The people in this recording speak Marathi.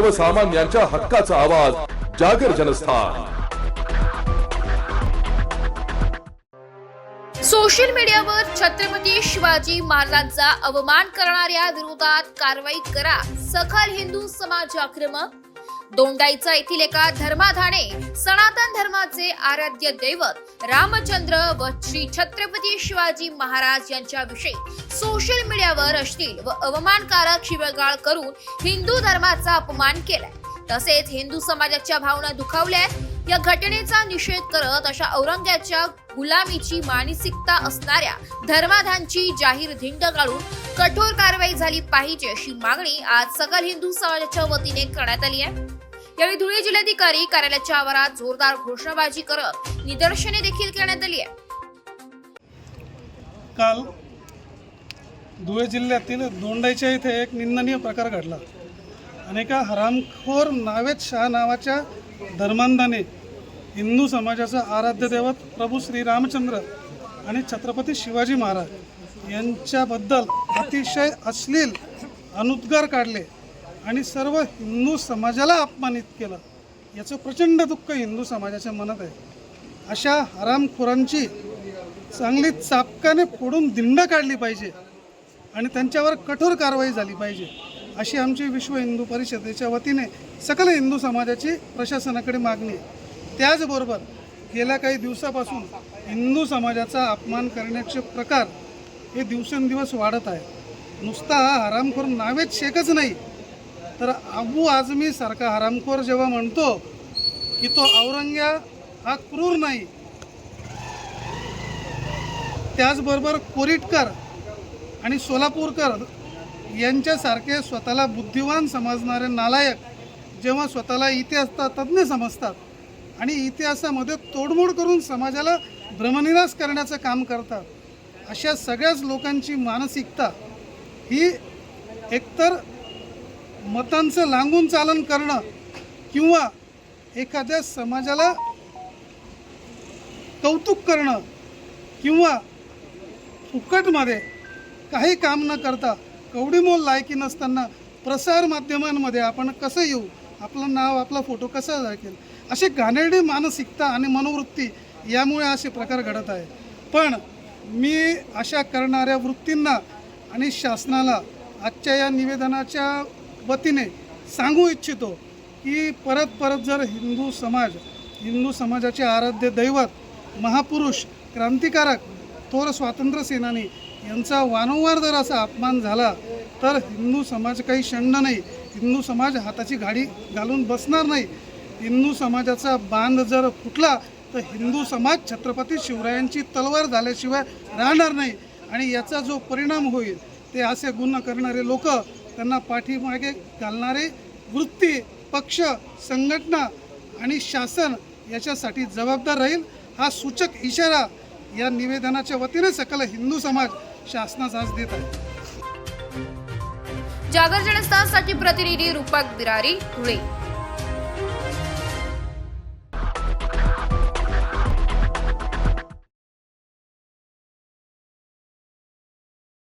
सर्वसामान्यांच्या हक्काचा आवाज जागर जनस्थान. सोशल मीडियावर छत्रपती शिवाजी महाराजांचा अवमान करणाऱ्या विरोधात कारवाई करा. सखल हिंदू समाज आक्रमक? दोंडाईचा येथील एका धर्माधाने सनातन धर्माचे आराध्य दैवत रामचंद्र व श्री छत्रपती शिवाजी महाराज यांच्याविषयी सोशल मीडियावर अश्लील व अवमानकारक शिवगाळ करून हिंदू धर्माचा अपमान केलाय. तसेच हिंदू समाजाच्या भावना दुखावल्या या घटनेचा निषेध करत अशा औरंग्याच्या गुलामीची मानसिकता असणाऱ्या धर्माधांची जाहीर धिंड काढून कठोर कारवाई झाली पाहिजे अशी मागणी आज सकल हिंदू समाजाच्या वतीने करण्यात आली आहे. यावेळी धुळे जिल्हाधिकारी कार्यालयाच्या आवारात जोरदार घोषणाबाजी करत निदर्शने देखील करण्यात आली आहे काल धुळे जिल्ह्यातील दोंडाईच्या इथे एक निंदनीय प्रकार घडला. अनेका हरामखोर नावेद शाह नावाच्या धर्मांधाने हिंदू समाजाचं आराध्य दैवत प्रभू श्री रामचंद्र आणि छत्रपती शिवाजी महाराज यांच्याबद्दल अतिशय अश्लील अनुद्गार काढले. आणि सर्व हिंदू समाजाला अपमानित केलं. याचं प्रचंड दुःख हिंदू समाजाच्या मनात आहे. अशा हरामखोरांची चांगली चापकाने फोडून दिंड काढली पाहिजे आणि त्यांच्यावर कठोर कारवाई झाली पाहिजे अशी आमची विश्व हिंदू परिषदेच्या वतीने सकल हिंदू समाजाची प्रशासनाकडे मागणी आहे. त्याचबरोबर गेल्या काही दिवसापासून हिंदू समाजाचा अपमान करण्याचे प्रकार हे दिवसेंदिवस वाढत आहे. नुसता हा हरामखोर नावेत शेकच नाही. तर अबू आझमी सारखा हरामखोर जेव्हा म्हणतो की तो औरंग्या हा क्रूर नाही त्याचबरोबर कोरिटकर आणि सोलापूरकर यांच्यासारखे स्वतःला बुद्धिवान समजणारे नालायक जेव्हा स्वतःला इतिहास तज्ज्ञ समजतात आणि इतिहासामध्ये तोडमोड करून समाजाला भ्रमनिराश करण्याचं काम करतात अशा सगळ्याच लोकांची मानसिकता ही एकतर मतांचं लांगून चालन करणं किंवा एखाद्या समाजाला कौतुक करणं किंवा फुकटमध्ये काही काम न करता कवडीमोल लायकी नसताना प्रसार माध्यमांमध्ये आपण कसं येऊ? आपलं नाव आपला फोटो कसा दाखल अशी घाणेरडी मानसिकता आणि मनोवृत्ती यामुळे असे प्रकार घडत आहे पण मी अशा करणाऱ्या वृत्तींना आणि शासनाला आजच्या या निवेदनाच्या वतीने सांगू इच्छितो की परत परत जर हिंदू समाज हिंदू समाजाचे आराध्य दैवत महापुरुष क्रांतिकारक थोर स्वातंत्र्य सेनानी यांचा वारंवार जर असा अपमान झाला तर हिंदू समाज काही शंड नाही. हिंदू समाज हाताची गाडी घालून बसणार नाही. हिंदू समाजाचा बांध जर फुटला तर हिंदू समाज छत्रपती शिवरायांची तलवार झाल्याशिवाय राहणार नाही. आणि याचा जो परिणाम होईल ते असे गुन्हा करणारे लोक त्यांना पाठीमागे घालणारे वृत्ती पक्ष संघटना आणि शासन याच्यासाठी जबाबदार राहील हा सूचक इशारा या निवेदनाच्या वतीने सकल हिंदू समाज शासनास आज देत आहे. जागर जनस्थानसाठी प्रतिनिधी रूपक बिरारी धुळे.